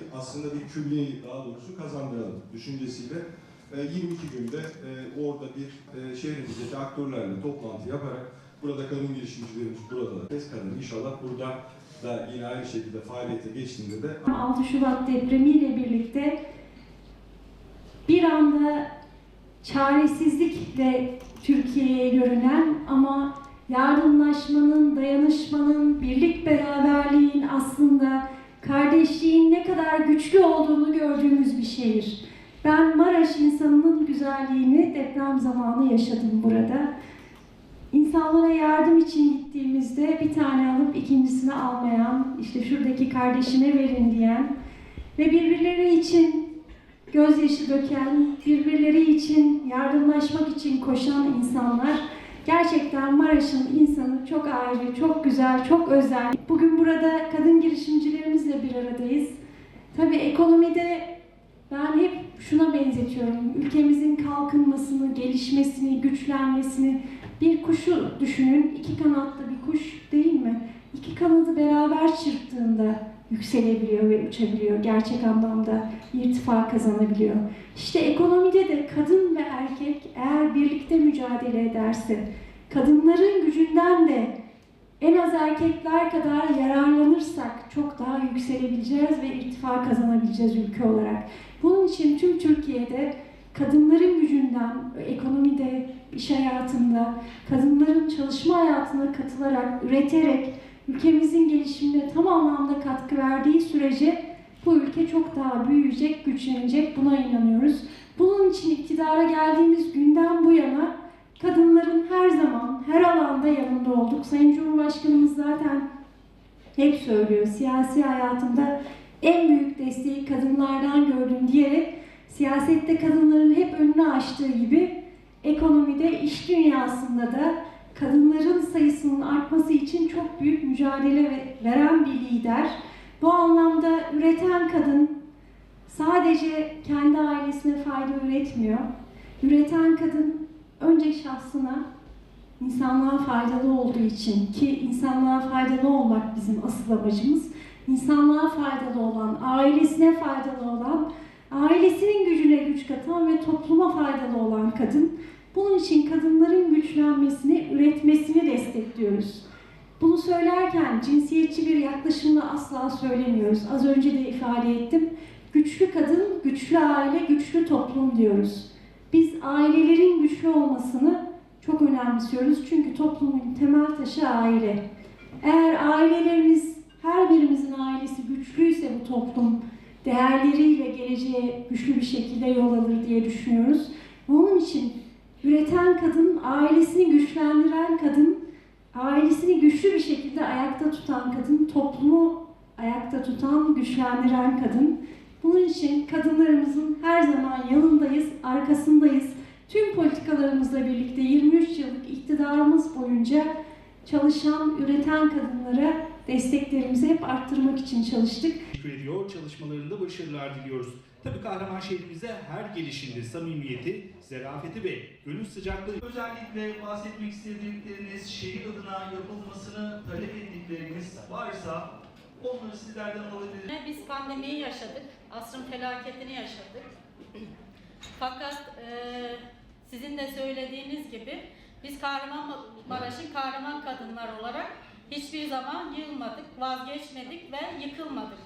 bir aslında bir külliyeyi daha doğrusu kazandıralım düşüncesiyle e, 22 günde e, orada bir e, şehrimizdeki aktörlerle toplantı yaparak burada kadın girişimcilerimiz burada da tez kadın. İnşallah burada da yine aynı şekilde faaliyete geçtiğinde de 6 Şubat depremiyle birlikte bir anda çaresizlikle Türkiye'ye görünen ama yardımlaşmanın, dayanışmanın, birlik beraberliğin aslında kardeşliğin ne kadar güçlü olduğunu gördüğümüz bir şehir. Ben Maraş insanının güzelliğini deprem zamanı yaşadım burada. İnsanlara yardım için gittiğimizde bir tane alıp ikincisini almayan, işte şuradaki kardeşime verin diyen ve birbirleri için gözyaşı döken, birbirleri için yardımlaşmak için koşan insanlar gerçekten Maraş'ın insanı çok ayrı, çok güzel, çok özel. Bugün burada kadın girişimcilerimizle bir aradayız. Tabii ekonomide ben hep şuna benzetiyorum. Ülkemizin kalkınmasını, gelişmesini, güçlenmesini bir kuşu düşünün. iki kanatlı bir kuş değil mi? İki kanadı beraber çırptığında yükselebiliyor ve uçabiliyor. Gerçek anlamda irtifa kazanabiliyor. İşte ekonomide de kadın ve erkek eğer birlikte mücadele ederse, kadınların gücünden de en az erkekler kadar yararlanırsak çok daha yükselebileceğiz ve irtifa kazanabileceğiz ülke olarak. Bunun için tüm Türkiye'de kadınların gücünden ekonomide, iş hayatında, kadınların çalışma hayatına katılarak, üreterek ülkemizin gelişimine tam anlamda katkı verdiği sürece bu ülke çok daha büyüyecek, güçlenecek. Buna inanıyoruz. Bunun için iktidara geldiğimiz günden bu yana kadınların her zaman, her alanda yanında olduk. Sayın Cumhurbaşkanımız zaten hep söylüyor. Siyasi hayatımda en büyük desteği kadınlardan gördüm diyerek siyasette kadınların hep önünü açtığı gibi ekonomide, iş dünyasında da kadınların sayısının artması için çok büyük mücadele ve- veren bir lider. Bu anlamda üreten kadın sadece kendi ailesine fayda üretmiyor. Üreten kadın önce şahsına, insanlığa faydalı olduğu için ki insanlığa faydalı olmak bizim asıl amacımız. İnsanlığa faydalı olan, ailesine faydalı olan, ailesinin gücüne güç katan ve topluma faydalı olan kadın. Bunun için kadınların güçlenmesini, üretmesini destekliyoruz. Bunu söylerken cinsiyetçi bir yaklaşımla asla söylemiyoruz. Az önce de ifade ettim. Güçlü kadın, güçlü aile, güçlü toplum diyoruz. Biz ailelerin güçlü olmasını çok önemsiyoruz. Çünkü toplumun temel taşı aile. Eğer ailelerimiz, her birimizin ailesi güçlüyse bu toplum değerleriyle geleceğe güçlü bir şekilde yol alır diye düşünüyoruz. Bunun için üreten kadın, ailesini güçlendiren kadın, ailesini güçlü bir şekilde ayakta tutan kadın, toplumu ayakta tutan, güçlendiren kadın. Bunun için kadınlarımızın her zaman yanındayız, arkasındayız. Tüm politikalarımızla birlikte 23 yıllık iktidarımız boyunca çalışan, üreten kadınlara desteklerimizi hep arttırmak için çalıştık. teşekkür ediyor. Çalışmalarında başarılar diliyoruz. Tabii kahraman şehrimize her gelişinde samimiyeti, zerafeti ve gönül sıcaklığı Özellikle bahsetmek istedikleriniz, şehir adına yapılmasını talep ettikleriniz varsa onları sizlerden alabiliriz. Biz pandemiyi yaşadık, asrın felaketini yaşadık. Fakat e, sizin de söylediğiniz gibi biz Kahramanmaraş'ın kahraman kadınlar olarak hiçbir zaman yılmadık, vazgeçmedik ve yıkılmadık.